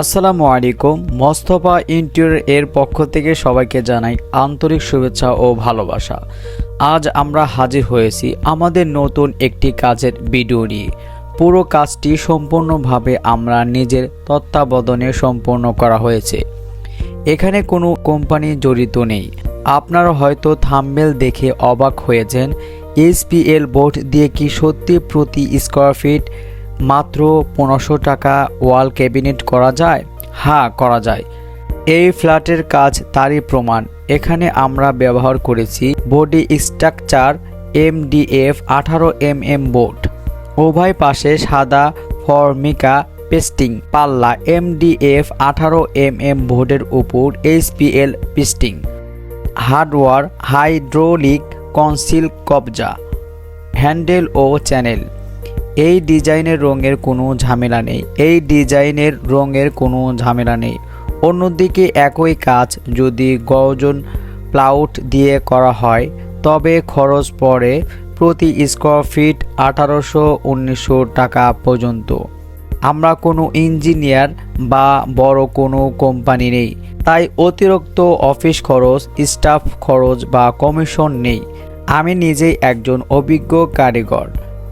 আসসালামু আলাইকুম। মোস্তফা ইন্টিরিয়র এর পক্ষ থেকে সবাইকে জানাই আন্তরিক শুভেচ্ছা ও ভালোবাসা। আজ আমরা হাজির হয়েছি আমাদের নতুন একটি কাজের ভিডিও নিয়ে। পুরো কাজটি সম্পূর্ণভাবে আমরা নিজের তত্ত্বাবধানে সম্পূর্ণ করা হয়েছে। এখানে কোনো কোম্পানি জড়িত নেই। আপনারা হয়তো থাম্বেল দেখে অবাক হয়েছেন। এসপিএল বোর্ড দিয়ে কি সত্যি প্রতি স্কোয়ার ফিট মাত্র পনেরোশো টাকা ওয়াল ক্যাবিনেট করা যায়? হ্যাঁ করা যায়। এই ফ্ল্যাটের কাজ তারই প্রমাণ। এখানে আমরা ব্যবহার করেছি বডি স্ট্রাকচার, এমডিএফ, আঠারো এম এম বোর্ড। উভয় পাশে সাদা ফর্মিকা পেস্টিং, পাল্লা, এমডিএফ, আঠারো এম এম বোর্ডের উপর HPL pasting. Hardware hydraulic conceal কবজা, হ্যান্ডেল ও চ্যানেল। এই ডিজাইনের রঙের কোনো ঝামেলা নেই। এই ডিজাইনের রঙের কোনো ঝামেলা নেই। অন্যদিকে একই কাজ যদি গজন প্লাউট দিয়ে করা হয়, তবে খরচ পড়ে প্রতি স্কোয়ার ফিট আঠারোশো উনিশশো টাকা পর্যন্ত। আমরা কোনো ইঞ্জিনিয়ার বা বড় কোনো কোম্পানি নেই, তাই অতিরিক্ত অফিস খরচ, স্টাফ খরচ বা কমিশন নেই। আমি নিজেই একজন অভিজ্ঞ কারিগর।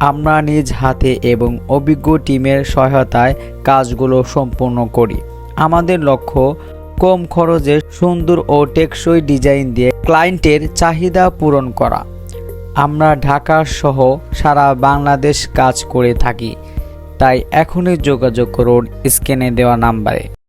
আমরা নিজ হাতে এবং অভিজ্ঞ টিমের সহায়তায় কাজগুলো সম্পূর্ণ করি। আমাদের লক্ষ্য কম খরচে সুন্দর ও টেকসই ডিজাইন দিয়ে ক্লায়েন্টের চাহিদা পূরণ করা। আমরা ঢাকা সহ সারা বাংলাদেশ কাজ করে থাকি। তাই এখনই যোগাযোগ করুন স্ক্যানে দেওয়া নাম্বারে।